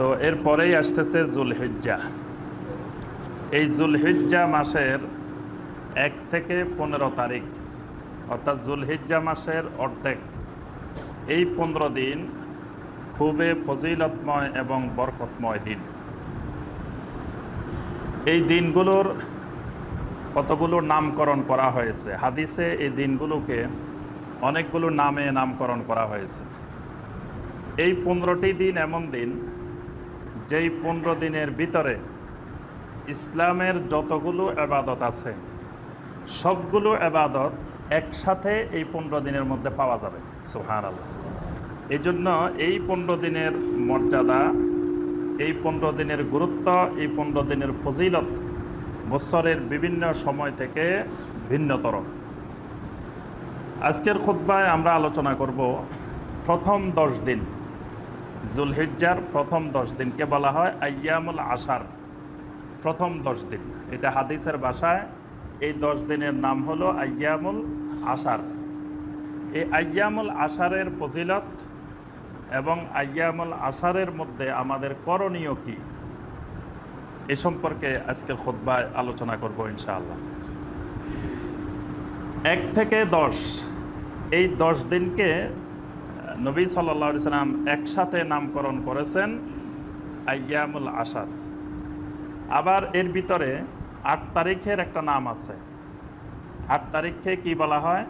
তো এরপরেই আসতেছে জুলহিজ্জা। এই জুলহিজ্জা মাসের এক থেকে পনেরো তারিখ, অর্থাৎ জুলহিজ্জা মাসের অর্ধেক। এই পনেরো দিন খুবই ফজিলতময় এবং বরকতময় দিন। এই দিনগুলোর কতগুলো নামকরণ করা হয়েছে? হাদিসে এই দিনগুলোকে অনেকগুলো নামে নামকরণ করা হয়েছে। এই পনেরোটি দিন এমন দিন যেই পনেরো দিনের ভিতরে ইসলামের যতগুলো আবাদত আছে, সবগুলো আবাদত একসাথে এই পনেরো দিনের মধ্যে পাওয়া যাবে। সোহান আল্লাহ এই জন্য এই পনেরো দিনের মর্যাদা, এই পনেরো দিনের গুরুত্ব, এই পনেরো দিনের ফজিলত বছরের বিভিন্ন সময় থেকে ভিন্নতর। আজকের খুদ্বায় আমরা আলোচনা করব প্রথম দশ দিন। জুলহিজ্জার প্রথম দশ দিনকে বলা হয় আয়ামুল আশার প্রথম দশ দিন। এটা হাদিসের ভাষায় এই দশ দিনের নাম হলো আয়ামুল আশার। এই আয়ামুল আশারের ফজিলত এবং আয়ামুল আশারের মধ্যে আমাদের করণীয় কি? এ সম্পর্কে আজকের খোদ্বায় আলোচনা করব ইনশাআল্লাহ। এক থেকে দশ। এই দশ দিনকে নবী সাল্লা সাল্লাম একসাথে নামকরণ করেছেন আয়ামুল আশার। আবার এর ভিতরে আট তারিখের একটা নাম আছে। আট তারিখকে কি বলা হয়?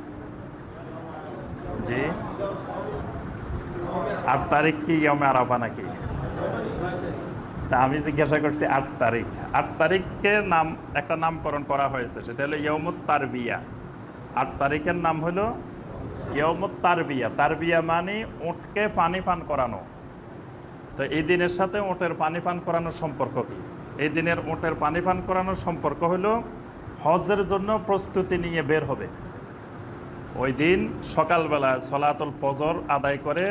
জি। আট তারিখ কি ইয়মে আরাফা নাকি? তা আমি জিজ্ঞাসা করছি আট তারিখ। আট তারিখকে নাম, একটা নামকরণ করা হয়েছে, সেটা হলো ইয়মুত তারবিয়া। আট তারিখের নাম হলো ইয়মুত তারবিয়া। তারবিয়া মানে উঁটকে পানি পান করানো। তো এই দিনের সাথে উঁটের পানি পান করানোর সম্পর্ক কি? এই দিনের উঁটের পানি পান করানোর সম্পর্ক হলো হজের জন্য প্রস্তুতি নিয়ে বের হবে। ওই দিন সকালবেলা সলাতুল পজর আদায় করে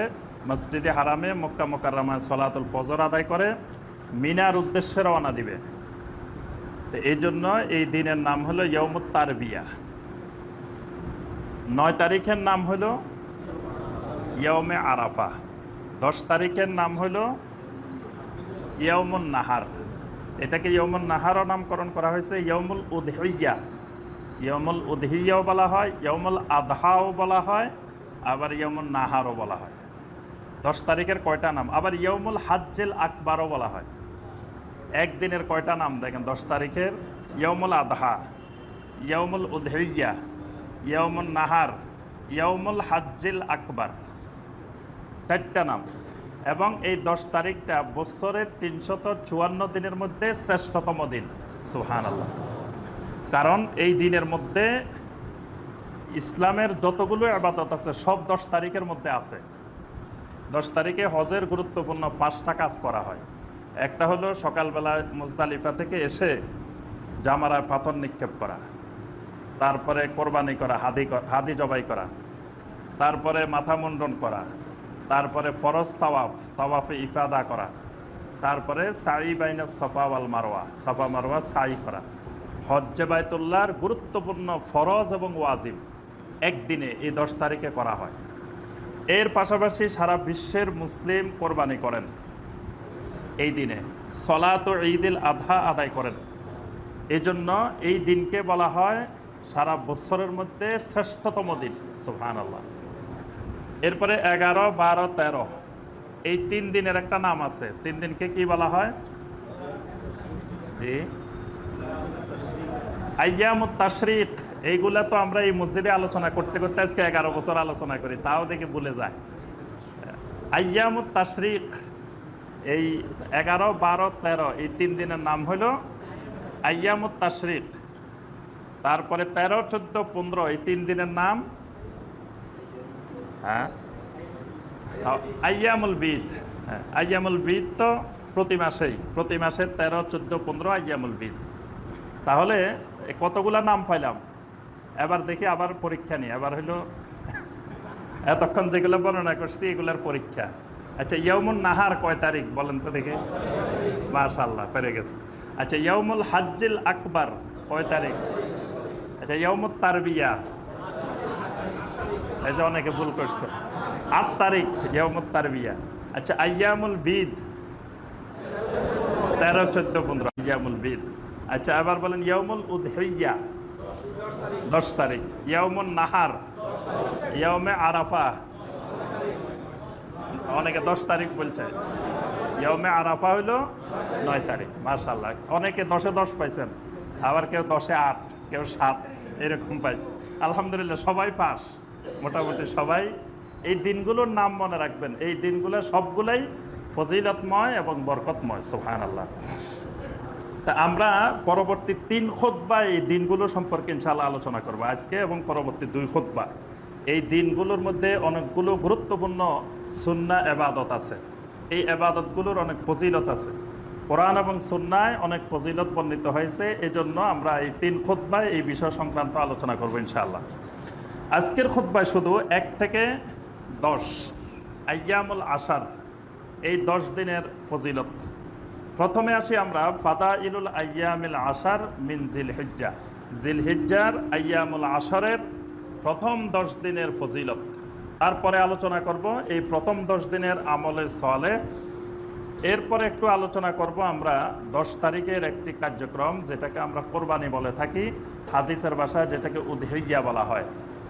মসজিদে হারামে মক্কা মোকাররামায় সলাতুল পজর আদায় করে মিনার উদ্দেশ্যে রওনা দিবে। তো এই জন্য এই দিনের নাম হলো ইয়মুত তারবিয়া। নয় তারিখের নাম হলো ইয়মে আরাফা। দশ তারিখের নাম হলো ইয়মুন নাহার। এটাকে ইয়মুল নাহারও নামকরণ করা হয়েছে ইয়মুল উদহিয়া। ইয়মুল উদহিয়াও বলা হয় ইয়মুল আধাও বলা হয়, আবার ইয়মুল নাহারও বলা হয়। দশ তারিখের কয়টা নাম? আবার ইয়মুল হাজ্জেল আকবারও বলা হয়। একদিনের কয়টা নাম দেখেন? দশ তারিখের ইয়মুল আধা ইয়মুল উদহিয়া। ইয়মুল নাহার ইয়মুল হাজ্জিল আকবার। চারটা নাম। এবং এই দশ তারিখটা বছরের তিনশত চুয়ান্ন দিনের মধ্যে শ্রেষ্ঠতম দিন। সুহান আল্লাহ কারণ এই দিনের মধ্যে ইসলামের যতগুলো আবাদত আছে, সব দশ তারিখের মধ্যে আছে। দশ তারিখে হজের গুরুত্বপূর্ণ পাঁচটা কাজ করা হয়। একটা হলো সকালবেলা মুজদালিফা থেকে এসে জামারায় পাথর নিক্ষেপ করা। তারপরে কোরবানি করা, হাদি হাদি জবাই করা, তারপরে মাথা মুন্ডন করা, তারপরে ফরজ তাওয়াফ, তাওয়াফে ইফাদা করা, তারপরে সাই বাইনা সফা ওয়াল মারোয়া সফা মারোয়া সাই করা। হজ্জে বাইতুল্লাহর গুরুত্বপূর্ণ ফরজ এবং ওয়াজিব একদিনে এই দশ তারিখে করা হয়। এর পাশাপাশি সারা বিশ্বের মুসলিম কোরবানি করেন। এই দিনে সলাত ও ঈদিল আধা আদায় করেন। এই জন্য এই দিনকে বলা হয় সারা বছরের মধ্যে শ্রেষ্ঠতম দিন সুহান আল্লাহ এরপরে এগারো, বারো, তেরো। এই তিন দিনের একটা নাম আছে। তিন দিনকে কি বলা হয়? জি। তাশরিক, এইগুলা তো আমরা এই মসজিদে আলোচনা করতে করতে আজকে এগারো বছর আলোচনা করি, তাও দেখে ভুলে যায়। আয়ামুত তাশরিক, এই এগারো, বারো, তেরো, এই তিন দিনের নাম হল আয়ামুত তাশরিক। তারপরে তেরো, চোদ্দ, পনেরো, এই তিন দিনের নাম? হ্যাঁ। আয়ামুল বিদ। হ্যাঁ আয়ামুল বিদ তো প্রতি মাসেই, প্রতি মাসে তেরো, চোদ্দ, পনেরো, আয়ামুল বিদ। তাহলে কতগুলা নাম পাইলাম? এবার দেখি, আবার পরীক্ষা নিই এবার হইল এতক্ষণ যেগুলো বর্ণনা করছি, এগুলোর পরীক্ষা। আচ্ছা ইয়মুল নাহার কয় তারিখ? বলেন তো দেখে। মাশাল্লাহ পেরে গেছে। আচ্ছা ইয়মুল হাজ্জিল আকবর কয় তারিখ? আচ্ছা ইয়মুল তারবিয়া। এই যে অনেকে ভুল করছে। আট তারিখ ইয়মুল তারবিয়া। আচ্ছা আয়ামুল বিদ। তেরো, চোদ্দ, পনেরো। ইয়ামুল বিদ। আচ্ছা এবার বলেন ইয়ামুল উদহিয়া। দশ তারিখ। ইয়ামুল নাহার। ইয়ামে আরাফা। অনেকে দশ তারিখ বলছে। ইয়মে আরাফা হইল নয় তারিখ মার্শাল্লাহ অনেকে দশে দশ পাইছেন, আবার কেউ দশে আট, কেউ সাত। এরকম পাইছে। আলহামদুলিল্লাহ, সবাই পাস। মোটামুটি সবাই। এই দিনগুলোর নাম মনে রাখবেন। এই দিনগুলো সবগুলাই ফজিলতময় এবং বরকতময় সোহান আল্লাহ তা আমরা পরবর্তী তিন খোদ্া এই দিনগুলো সম্পর্কে ইনশাআল্লাহ আলোচনা করব আজকে এবং পরবর্তী দুই খোদ্া এই দিনগুলোর মধ্যে অনেকগুলো গুরুত্বপূর্ণ সুন্না এবাদত আছে। এই এবাদতগুলোর অনেক ফজিলত আছে। কোরআন এবং সুন্নায় অনেক ফজিলত বর্ণিত হয়েছে এই জন্য আমরা এই তিন খোদ্ায় এই বিষয় সংক্রান্ত আলোচনা করব ইনশাআল্লাহ। আজকের খোদ্ায় শুধু এক থেকে দশ, আয়ামুল আসার এই দশ দিনের ফজিলত। প্রথমে আসি আমরা ফাদা ইলুল আয়ামিল আসার মিন জিল হিজ্জা জিল হিজ্জার আয়ামুল আসারের প্রথম দশ দিনের ফজিলত। তারপরে আলোচনা করব, এই প্রথম দশ দিনের আমলে সলে এরপরে একটু আলোচনা করব আমরা দশ তারিখের একটি কার্যক্রম যেটাকে আমরা কোরবানি বলে থাকি, হাদিসের ভাষায় যেটাকে উদহিয়া বলা হয়।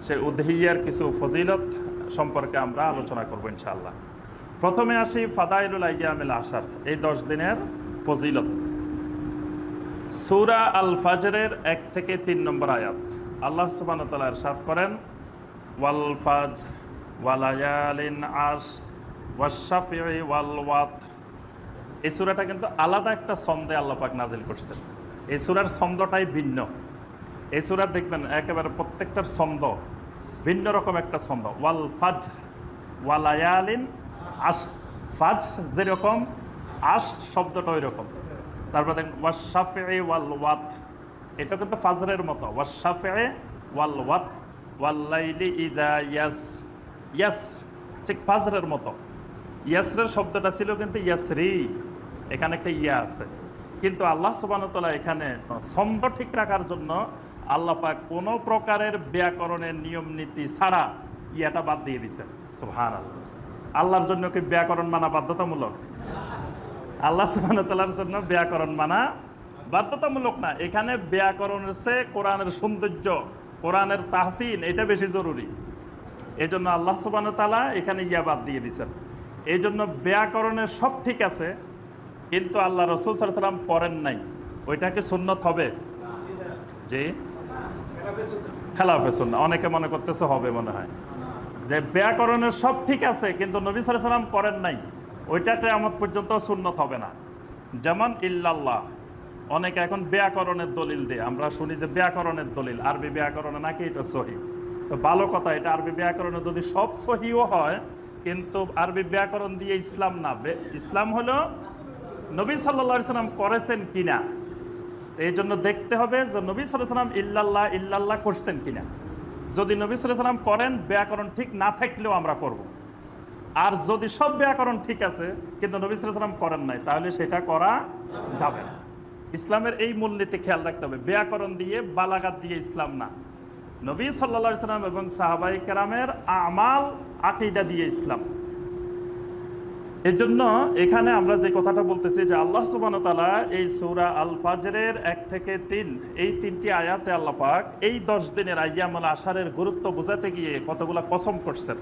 সেই উদহিয়ার কিছু ফজিলত সম্পর্কে আমরা আলোচনা করব ইনশাল্লাহ প্রথমে আসি ফাদাইলুল আয়ামিল আসার এই দশ দিনের ফজিলত। সুরা আল ফাজরের এক থেকে তিন নম্বর আয়াত। আল্লাহ সুবান তালা এরশাদ করেন ওয়াল ফাজ ওয়ালায়ালিন আস ওয়াশাফি ওয়াল ওয়াত এই সুরাটা কিন্তু আলাদা একটা ছন্দে আল্লাহ পাক নাজিল করছেন। এই সুরার ছন্দটাই ভিন্ন। এই সুরা দেখবেন একেবারে প্রত্যেকটার ছন্দ ভিন্ন রকম একটা ছন্দ। ওয়াল ফাজ ওয়ালায়ালিন আস ফাজ যেরকম, আস শব্দটা ওই রকম তারপর দেখেন ওয়াশাফে ওয়াল ওয়াত। এটা কিন্তু ফাজরের মতো। ওয়াশাফে ওয়াল ওয়াত ওয়াল্লাইলি ইদা ইয়াস ইয়াস ঠিক ফাজরের মতো। ইয়াসরের শব্দটা ছিল কিন্তু ইয়াসরি। এখানে একটা ইয়া আছে। কিন্তু আল্লাহ সুবাহতলা এখানে ছন্দ ঠিক রাখার জন্য আল্লাহ পাক কোনো প্রকারের ব্যাকরণের নিয়ম নীতি ছাড়া ইয়াটা বাদ দিয়ে দিচ্ছেন সুহান আল্লাহ আল্লাহর জন্য কি ব্যাকরণ মানা বাধ্যতামূলক? আল্লাহ সুবাহতালার জন্য ব্যাকরণ মানা বাধ্যতামূলক না। এখানে ব্যাকরণের চেয়ে কোরআনের সৌন্দর্য, কোরআনের তাহসিন এটা বেশি জরুরি। এই জন্য আল্লাহ সুবাহ তালা এখানে ইয়া বাদ দিয়ে দিয়েছেন। এই জন্য ব্যাকরণের সব ঠিক আছে কিন্তু আল্লাহ রসুল সাল্লাম পড়েন নাই। ওইটাকে সুন্নত হবে? যে খেলাফে সুন্না অনেকে মনে করতেছে হবে মনে হয়। যে ব্যাকরণের সব ঠিক আছে, কিন্তু নবী সাল্লাম করেন নাই। ওইটাতে আমার পর্যন্ত সুন্নত হবে না। যেমন ইল্লাল্লাহ। অনেকে এখন ব্যাকরণের দলিল দেয়। আমরা শুনি যে ব্যাকরণের দলিল। আরবি ব্যাকরণে নাকি এটা সহি। তো ভালো কথা, এটা আরবি ব্যাকরণে যদি সব সহিও হয়, কিন্তু আরবি ব্যাকরণ দিয়ে ইসলাম না। ইসলাম হলো নবী সাল্লা সাল্লাম করেছেন কিনা? এই জন্য দেখতে হবে যে নবী সাল্লাম ইল্লাল্লাহ ইল্লাল্লাহ করছেন কিনা। যদি নবী সাল্লাম করেন, ব্যাকরণ ঠিক না থাকলেও আমরা করব। আর যদি সব ব্যাকরণ ঠিক আছে, কিন্তু নবী সাল্লাহ সাল্লাম করেন নাই, তাহলে সেটা করা যাবে না। ইসলামের এই মূলনীতি খেয়াল রাখতে হবে। ব্যাকরণ দিয়ে, বালাগাত দিয়ে ইসলাম না। নবী সাল্লা সাল্লাম এবং সাহাবাই কেরামের আমাল, আকিদা দিয়ে ইসলাম। এই জন্য এখানে আমরা যে কথাটা বলতেছি যে আল্লাহ সুবাহতালা এই সৌরা আল ফাজরের এক থেকে তিন, এই তিনটি আয়াতে আল্লাহ পাক এই দশ দিনের আয়ামুল আশারের গুরুত্ব বোঝাতে গিয়ে কতগুলা কসম করছেন।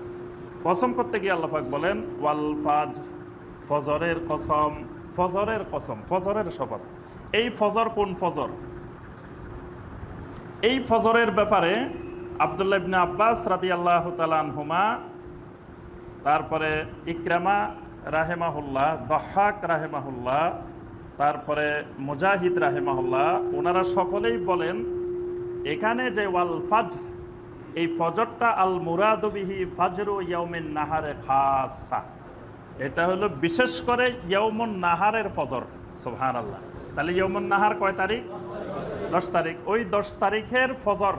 কসম করতে গিয়ে আল্লাহ পাক বলেন, ওয়াল ফাজ, ফজরের কসম ফজরের কসম, ফজরের শপথ। এই ফজর কোন ফজর? এই ফজরের ব্যাপারে আবদুল্লাহ আব্বাস রাদি আল্লাহ তালান হুমা তারপরে ইকরামা রাহেমাহুল্লাহ, দহাক রাহেমাহুল্লাহ, তারপরে মুজাহিদ রাহেমাহুল্লাহ ওনারা সকলেই বলেন, এখানে যে ওয়াল ফাজ এই ফজরটা আল মুরাদবিহি ফাজরু ইয়ৌমিন নাহারে খাসা। এটা হলো বিশেষ করে ইয়ৌমন নাহারের ফজর সোহান আল্লাহ তাহলে ইয়ৌমন নাহার কয় তারিখ? দশ তারিখ। ওই দশ তারিখের ফজর।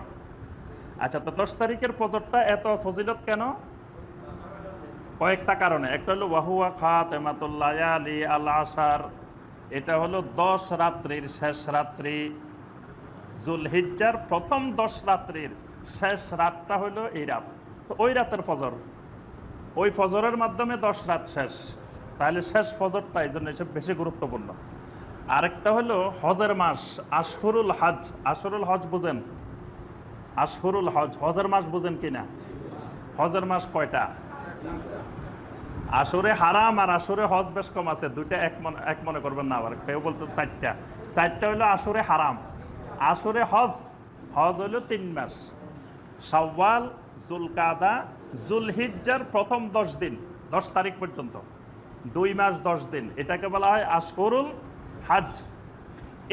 আচ্ছা তো দশ তারিখের ফজরটা এত ফজিলত কেন? কয়েকটা কারণে। একটা হলো ওয়াহুয়া খাত এমাতুল্লাহ আল আসার এটা হলো দশ রাত্রির শেষ রাত্রি। জুলহিজ্জার প্রথম দশ রাত্রির শেষ রাতটা হলো এই রাত। তো ওই রাতের ফজর। ওই ফজরের মাধ্যমে দশ রাত শেষ। তাহলে শেষ ফজরটা এই জন্য এসব বেশি গুরুত্বপূর্ণ। আরেকটা হলো হজের মাস, আশহরুল হজ। আশহরুল হজ বুঝেন? আশহরুল হজ, হজের মাস বুঝেন কিনা? হজের মাস কয়টা? আসরে হারাম আর আসরে হজ বেশ কম আছে। দুইটা এক মনে এক মনে করবেন না আবার, কেউ বলতে চারটা। চারটা হলো আসরে হারাম। আসরে হজ হজ হলো তিন মাস। সাওয়াল জুলকাদা, জুলহিজ্জার প্রথম দশ দিন, দশ তারিখ পর্যন্ত। দুই মাস দশ দিন। এটাকে বলা হয় আশহরুল হাজ।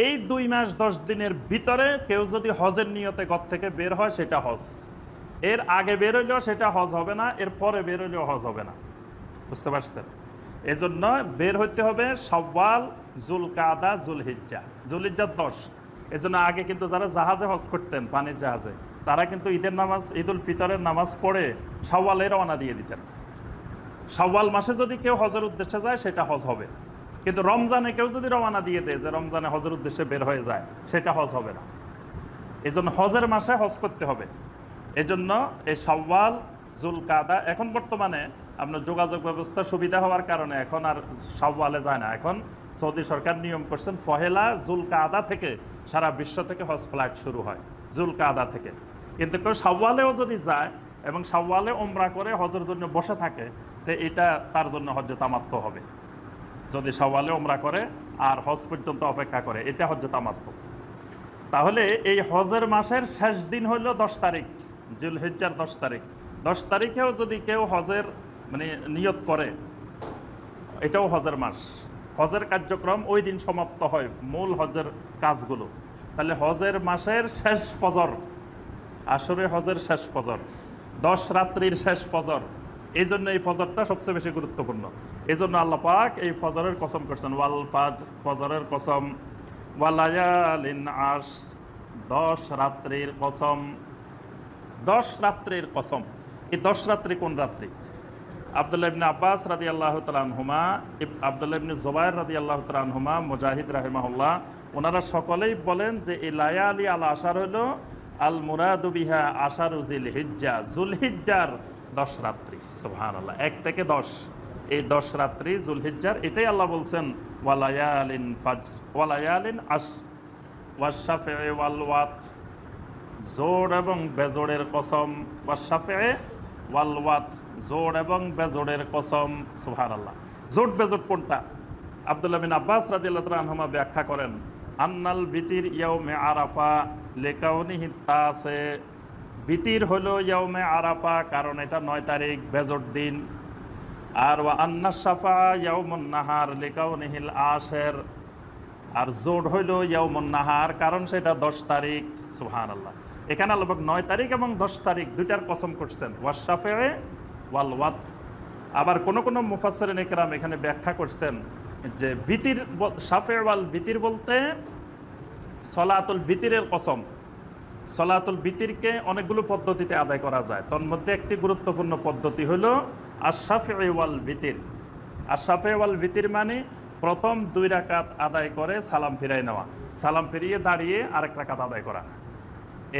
এই দুই মাস দশ দিনের ভিতরে কেউ যদি হজের নিয়তে ঘর থেকে বের হয়, সেটা হজ। এর আগে বেরোলেও সেটা হজ হবে না, এর পরে বের হইলেও হজ হবে না। বুঝতে পারছেন? এজন্য বের হইতে হবে সব্বাল জুল কাদা জুল হিজ্জা জুল হিজ্জার দশ। এজন্য আগে কিন্তু যারা জাহাজে হজ করতেন, পানির জাহাজে, তারা কিন্তু ঈদের নামাজ, ঈদুল ফিতরের নামাজ পড়ে সওয়ালে রওনা দিয়ে দিতেন। সওয়াল মাসে যদি কেউ হজের উদ্দেশ্যে যায়, সেটা হজ হবে। কিন্তু রমজানে কেউ যদি রওনা দিয়ে দেয় যে রমজানে হজের উদ্দেশ্যে বের হয়ে যায়, সেটা হজ হবে না। এজন্য হজের মাসে হজ করতে হবে। এজন্য এই সওয়াল জুল কাদা এখন বর্তমানে আপনার যোগাযোগ ব্যবস্থা সুবিধা হওয়ার কারণে এখন আর সওয়ালে যায় না। এখন সৌদি সরকার নিয়ম করছেন ফহেলা জুল কাদা থেকে সারা বিশ্ব থেকে হজ ফ্লাইট শুরু হয় জুল কাদা থেকে। কিন্তু কেউ সওয়ালেও যদি যায় এবং সওয়ালে ওমরা করে হজের জন্য বসে থাকে, তো এটা তার জন্য হজ্জে তামাত্ম হবে। যদি সওয়ালে ওমরা করে আর হজ পর্যন্ত অপেক্ষা করে, এটা হজ্জে তামাত্ম তাহলে এই হজের মাসের শেষ দিন হইল দশ তারিখ। জুলহিজ্জার দশ তারিখ। দশ তারিখেও যদি কেউ হজের মানে নিয়ত করে, এটাও হজের মাস। হজের কার্যক্রম ওই দিন সমাপ্ত হয় মূল হজের কাজগুলো। তাহলে হজের মাসের শেষ পজর আসরে হজের শেষ পজর দশ রাত্রির শেষ পজর এই জন্য এই ফজরটা সবচেয়ে বেশি গুরুত্বপূর্ণ। এই জন্য আল্লাহ পাক এই ফজরের কসম করছেন, ওয়াল ফাজ, ফজরের কসম, ওয়ালায়ালিন আশ, দশ রাত্রির কসম। দশ রাত্রির কসম। এই দশ রাত্রি কোন রাত্রি? আবদুল্লাহ ইবনে আব্বাস রাদি আল্লাহ তালহুমা আবদুল্লাহ ইবনে জোবায়ের রাদি আল্লাহ তালহুমা মুজাহিদ রাহিমাহুল্লাহ, ওনারা সকলেই বলেন যে এই লায়া আলী আল আশার হলো আল মুরাদুবিহা আশার জুল হিজ্জা জুল হিজ্জার দশ রাত্রি সোহান আল্লাহ এক থেকে দশ। এই দশ রাত্রি জুল হিজ্জার এটাই আল্লাহ বলছেন, ওয়ালায়ালিন ফাজ ওয়ালায়ালিন আস ওয়াশাফে ওয়াল ওয়াত জোড় এবং বেজোড়ের কসম ওয়াশাফে ওয়াল ওয়াত জোড় এবং বেজোড়ের কসম সুহার আল্লাহ জোট বেজোট কোনটা? আবদুল্লাহ বিন আব্বাস রাদিল্লাহ আনহুমা ব্যাখ্যা করেন, আন্নাল বিতির ইয়ৌমে আরাফা লেকাউনিহি তাসে। বিতির হলো ইয়ৌমে আরাফা, কারণ এটা নয় তারিখ, বেজোট দিন। আর ওয়া আন্না সাফা ইয়ৌমুন নাহার লেকাউনিহিল আশের। আর জোট হইল ইয়ৌমুন নাহার, কারণ সেটা দশ তারিখ সুহান আল্লাহ এখানে আল্লাহ নয় তারিখ এবং দশ তারিখ দুইটার কসম করছেন। ওয়াশাফে ওয়াল ওয়াত। আবার কোন কোনো মুফাসরিন একরাম এখানে ব্যাখ্যা করছেন যে বিতির সাফে ওয়াল বিতির বলতে সলাতুল বিতিরের কসম। সলাতুল বিতিরকে অনেকগুলো পদ্ধতিতে আদায় করা যায়। তন্মধ্যে একটি গুরুত্বপূর্ণ পদ্ধতি হল আশাফে ওয়াল বিতির। আশাফে ওয়াল বিতির মানে প্রথম দুই রাকাত আদায় করে সালাম ফিরাই নেওয়া। সালাম ফিরিয়ে দাঁড়িয়ে আরেক রাকাত আদায় করা।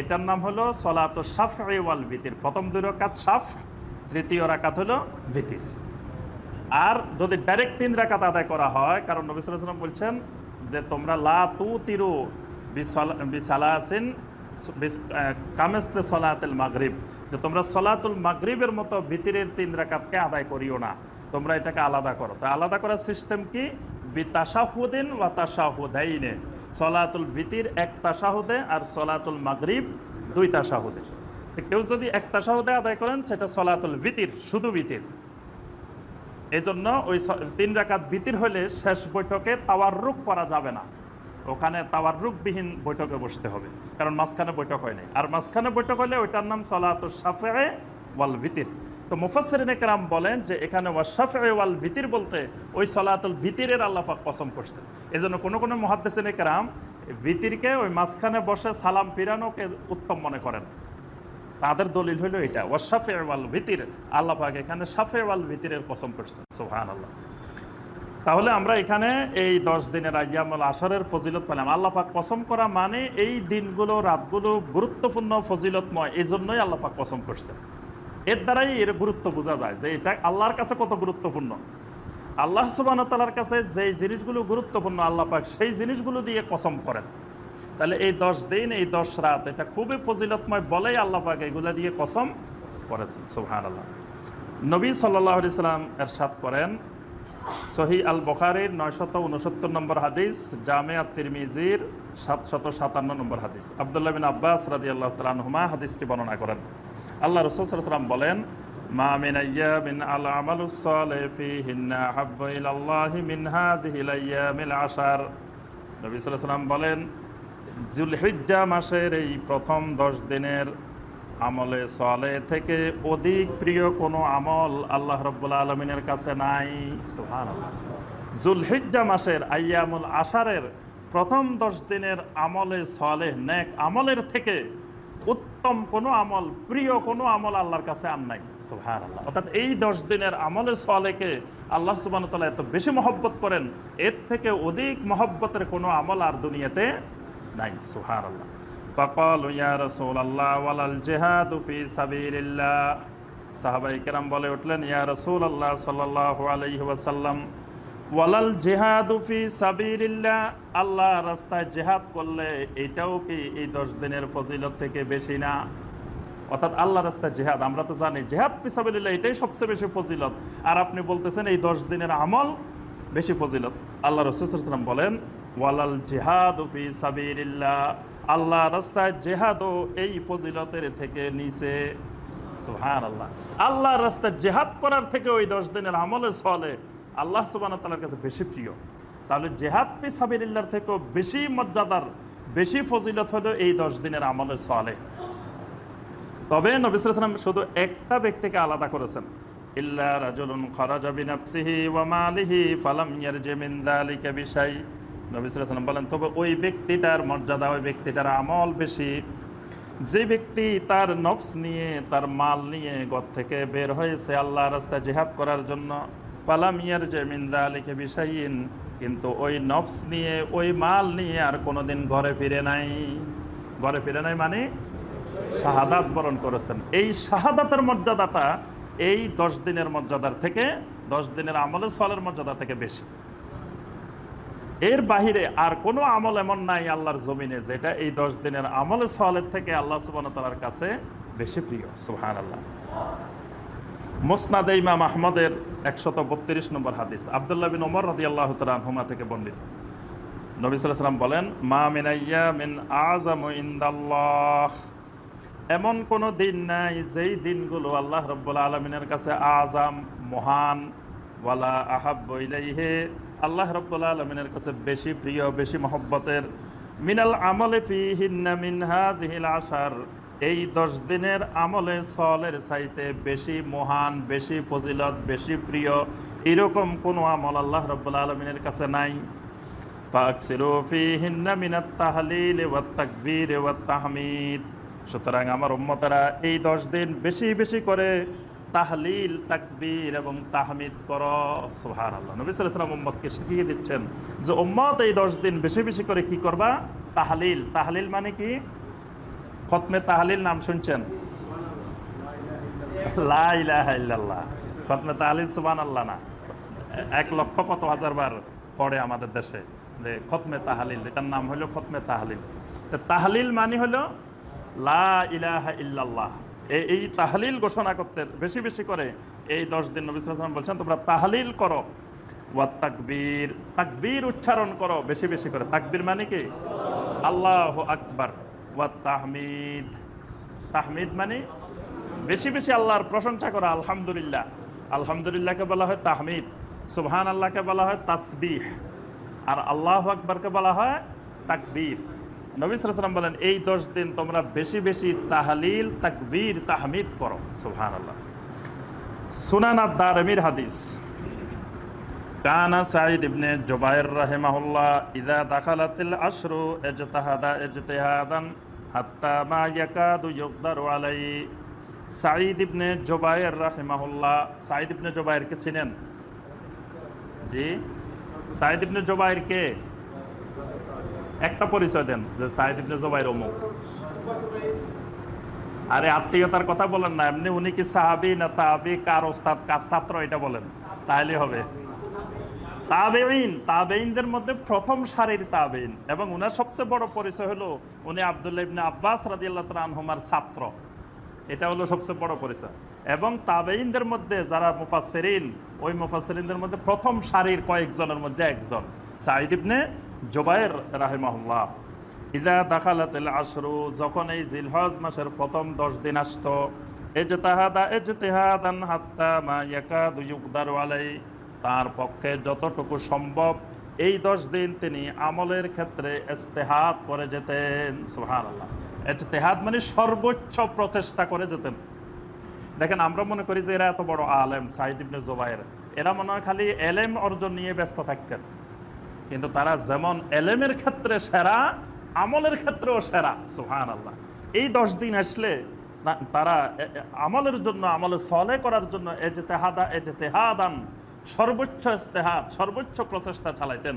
এটার নাম হলো সলাত সাফ ওয়াল ভিতির। প্রথম দুই সাফ তৃতীয় রাকাত হলো বিতির আর যদি ডাইরেক্ট তিন রাকাত আদায় করা হয়, কারণ নবী আলাইহি বলছেন যে, তোমরা লা তু তিরু বিসালাসিন কামেস্তে সলাতুল মাগরিব। যে, তোমরা সলাতুল মাগরিবের মতো ভিতরের তিন রাকাতকে আদায় করিও না। তোমরা এটাকে আলাদা করো। তা আলাদা করার সিস্টেম কি? বিতাশাহুদিন ওয়া তাশাহুদাইনে। সলাতুল ভিতির এক তাশাহুদে আর সলাতুল মাগরিব দুই তাশাহুদে তো কেউ যদি এক তাশাহুদে আদায় করেন, সেটা সলাতুল ভিতির, শুধু ভিতির। এজন্য ওই তিন রাকাত ভিতির হলে শেষ বৈঠকে তাওয়ার তাওয়াররুক করা যাবে না। ওখানে তাওয়ার তাওয়াররুকবিহীন বৈঠকে বসতে হবে, কারণ মাঝখানে বৈঠক হয় নাই। আর মাঝখানে বৈঠক হলে ওইটার নাম সলাতুল সাফে ওয়াল ভিতির। তো মুফাসরিন একরাম বলেন যে এখানে ওয়াশাফে ওয়াল ভিতির বলতে ওই সলাতুল ভিতিরের আল্লাপাক পছন্দ করছেন। এই জন্য কোনো কোনো মহাদ্দেসিন একরাম ভিতিরকে ওই মাঝখানে বসে সালাম ফিরানোকে উত্তম মনে করেন। তাদের দলিল হলো এটা ওয়াশাফে ওয়াল ভিতির, আল্লাহ পাক এখানে সাফে ওয়াল ভিতিরের কসম করছেন সোহান আল্লাহ তাহলে আমরা এখানে এই দশ দিনের আয়ামুল আসরের ফজিলত পেলাম। আল্লাহ পাক কসম করা মানে এই দিনগুলো, রাতগুলো গুরুত্বপূর্ণ ফজিলতময় এই জন্যই আল্লাহ পাক কসম করছেন। এর দ্বারাই এর গুরুত্ব বোঝা যায় যে এটা আল্লাহর কাছে কত গুরুত্বপূর্ণ। আল্লাহ সুবান তালার কাছে যেই জিনিসগুলো গুরুত্বপূর্ণ আল্লাহ পাক, সেই জিনিসগুলো দিয়ে কসম করেন। তাহলে এই দশ দিন, এই দশ রাত, এটা খুবই ফজিলতময় বলেই আল্লাহ পাক এগুলা দিয়ে কসম করেছেন সুহান আল্লাহ নবী সাল্লাহ সাল্লাম এরশাদ করেন, সহি আল বখারির নয়শত উনসত্তর নম্বর হাদিস জামিয়া তিরমিজির সাতশত সাতান্ন নম্বর হাদিস। আবদুল্লাহ বিন আব্বাস রাজি আল্লাহ তালহুমা হাদিসটি বর্ণনা করেন। আল্লাহ রসুল সাল্লাম বলেন, মা মিন বলেন, জুলহিজ্জা মাসের এই প্রথম দশ দিনের আমলে সলে থেকে অধিক প্রিয় কোনো আমল আল্লাহ রব্বুল আলমিনের কাছে নাই। সুহান জুলহিজ্জা মাসের আয়ামুল আশারের প্রথম দশ দিনের আমলে সলে, নেক আমলের থেকে উত্তম কোনো আমল প্রিয় কোনো আমল আল্লাহর কাছে আর নাই সুহান আল্লাহ অর্থাৎ এই দশ দিনের আমলে সলেকে আল্লাহ সুবান তাল্লাহ এত বেশি মহব্বত করেন এর থেকে অধিক মহব্বতের কোনো আমল আর দুনিয়াতে নাই সুহান আল্লাহ فقالوا يا رسول الله ولا الجهاد في سبيل الله সাহাবাই কেরাম বলে উঠলেন ইয়া রসুল আল্লাহ সাল্লাহ আলাইহি ওয়াসাল্লাম ওয়ালাল জেহাদু ফি সাবিরিল্লাহ আল্লাহ রাস্তায় জেহাদ করলে এটাও কি এই দশ দিনের ফজিলত থেকে বেশি না? অর্থাৎ আল্লাহ রাস্তায় জেহাদ, আমরা তো জানি, জেহাদ পিসাবিল্লাহ এটাই সবচেয়ে বেশি ফজিলত। আর আপনি বলতেছেন এই দশ দিনের আমল বেশি ফজিলত। আল্লাহ রসুলাম বলেন, ওয়ালাল জেহাদ ফি সাবিরিল্লাহ আল্লাহ রাস্তায় জেহাদও এই ফজিলতের থেকে নিচে। সুহান আল্লাহ আল্লাহ রাস্তায় জেহাদ করার থেকে ওই দশ দিনের আমলে চলে আল্লাহ সুবান তালার কাছে বেশি প্রিয়। তাহলে জেহাদ পি সাবিরিল্লার থেকেও বেশি মর্যাদার, বেশি ফজিলত হলো এই দশ দিনের আমলে চলে তবে নবিসাম শুধু একটা ব্যক্তিকে আলাদা করেছেন। ইল্লা রাজুলুন খরাজা বিনাফসিহি ওয়া মালিহি ফালাম ইয়ারজি মিন যালিকা বিশাই। নবী সাল্লাল্লাহু বলেন, তবে ওই ব্যক্তিটার মর্যাদা, ওই ব্যক্তিটার আমল বেশি। যে ব্যক্তি তার নফস নিয়ে, তার মাল নিয়ে ঘর থেকে বের হয়েছে আল্লাহ রাস্তায় জিহাদ করার জন্য পালাম ইয়ারজি মিন যালিকা বিশাইন, কিন্তু ওই নফস নিয়ে, ওই মাল নিয়ে আর কোনোদিন ঘরে ফিরে নাই। ঘরে ফিরে নাই মানে শাহাদাত বরণ করেছেন। এই শাহাদাতের মর্যাদাটা এই দশ দিনের মর্যাদার থেকে, দশ দিনের আমলের সলের মর্যাদা থেকে বেশি। এর বাহিরে আর কোনো আমল এমন নাই আল্লাহর জমিনে যেটা এই দশ দিনের আমলের সলের থেকে আল্লাহ সুবান কাছে বেশি প্রিয়। সুহান আল্লাহ মোসনাদ ইমাম আহমদের একশত বত্রিশ নম্বর হাদিস। আবদুল্লাহ বিন ওমর রাদি আল্লাহ হুমা থেকে বর্ণিত। নবী সাল্লাম বলেন, মা মিনাইয়া মিন আজম ইন্দাল্লাহ। এমন কোনো দিন নাই যেই দিনগুলো আল্লাহ রব্বুল আলমিনের কাছে আজাম মহান। ওয়ালা আহাব ইলাইহে, আল্লাহ রব্বুল আলমিনের কাছে বেশি প্রিয়, বেশি মহব্বতের। মিনাল আমলে ফি হিন্না মিনহা দিহিল আশার। এই দশ দিনের আমলে সলের চাইতে বেশি মহান, বেশি ফজিলত, বেশি প্রিয় এরকম কোনো আমল আল্লাহ রব্বুল আলমিনের কাছে নাই। সুতরাং আমার উম্মতেরা এই দশ দিন বেশি বেশি করে তাহলিল, তাকবীর এবং তাহমিদ কর। সুহার আল্লাহ নবী সাল্লাম উম্মতকে শিখিয়ে দিচ্ছেন যে উম্মত এই দশ দিন বেশি বেশি করে কি করবা? তাহলিল। তাহলিল মানে কি? খতমে তাহলিল নাম শুনছেন? খতমে তাহালিল সুবান আল্লাহ না। এক লক্ষ কত হাজার বার পড়ে আমাদের দেশে যে খতমে তাহালিল, এটার নাম হলো খতমে তাহালিল। তো তাহলিল মানে হলো লা ইলাহা ইল্লাল্লাহ। এই তাহলিল ঘোষণা করতে বেশি বেশি করে এই দশ দিন নবী বলছেন, তোমরা তাহলিল করো। ওয়া তাকবীর তাকবীর উচ্চারণ করো বেশি বেশি করে। তাকবীর মানে কি? আল্লাহ আকবার। তাহমিদ। তাহমিদ মানে বেশি বেশি আল্লাহর প্রশংসা করা, আলহামদুলিল্লাহ। আলহামদুলিল্লাহকে বলা হয় তাহমিদ। সুবহান আল্লাহকে বলা হয় তাসবিহ। আর আল্লাহ আকবরকে বলা হয় তাকবীর। নবী সালাম বলেন, এই দশ দিন তোমরা বেশি বেশি তাহলিল, তাকবীর, তাহমিদ করো। সুবহান আল্লাহ সুনান আদারমির হাদিস। কানা সাইদ ইবনে জুবাইর রাহিমাহুল্লাহ ইদা দাখালাতিল আশরু ইজতাহাদা ইজতিহাদান হাত্তা মা ইয়াকাদু ইউকদারু আলাই। সাইদ ইবনে জুবাইর রাহিমাহুল্লাহ সাইদ ইবনে জুবাইর কে চিনেন? জি? সাইদ ইবনে জুবাইর কে? একটা পরিচয় দেন, যে সাইদ ইবনে জুবাইর অমুক। আরে আত্মীয়তার কথা বলেন না, এমনি উনি কি সাহাবি না তাহাবি, কার ওস্তাদ, কার ছাত্র, এটা বলেন। তাহলে হবে। তাবেইন তাবেইনদের মধ্যে প্রথম সারির তাবেইন এবং উনার সবচেয়ে বড় পরিচয় হলো উনি আবদুল্লাহ ইবনে আব্বাস রাদিয়াল্লাহু তাআলা আনহুমার ছাত্র। এটা হলো সবচেয়ে বড় পরিচয়। এবং তাবেইনদের মধ্যে যারা মুফাসসিরিন, ওই মুফাসসিরিনদের মধ্যে প্রথম সারির কয়েকজনের মধ্যে একজন, সাঈদ ইবনে জুবায়ের রাহিমাহুল্লাহ। ইদা দাখালাতিল আশরু, যখন এই জিলহজ মাসের প্রথম দশ দিন আসতো এজতাহাদা এজতিহাদান হাত্তা মা ইয়াকাদু ইউকদারু আলাই তার পক্ষে যতটুকু সম্ভব এই দশ দিন তিনি আমলের ক্ষেত্রে ইস্তেহাদ করে যেতেন। সুবহানাল্লাহ। ইজতিহাদ মানে সর্বোচ্চ প্রচেষ্টা করে যেতেন। দেখেন, আমরা মনে করি যে এরা এত বড় আলেম, সাইদ ইবনে জোবায়ের এরা মনে হয় খালি এলেম অর্জন নিয়ে ব্যস্ত থাকতেন। কিন্তু তারা যেমন এলেমের ক্ষেত্রে সেরা, আমলের ক্ষেত্রেও সেরা। সুহান আল্লাহ এই দশ দিন আসলে তারা আমলের জন্য, আমলে সলে করার জন্য এজেতেহাদা এজেতেহাদান সর্বোচ্চ ইস্তেহাদ, সর্বোচ্চ প্রচেষ্টা চালাইতেন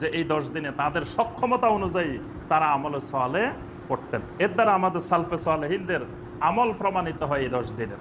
যে এই দশ দিনে তাদের সক্ষমতা অনুযায়ী তারা আমলে সলে করতেন এর দ্বারা আমাদের সালফে সালেহিনদের আমল প্রমাণিত হয় এই দশ দিনের।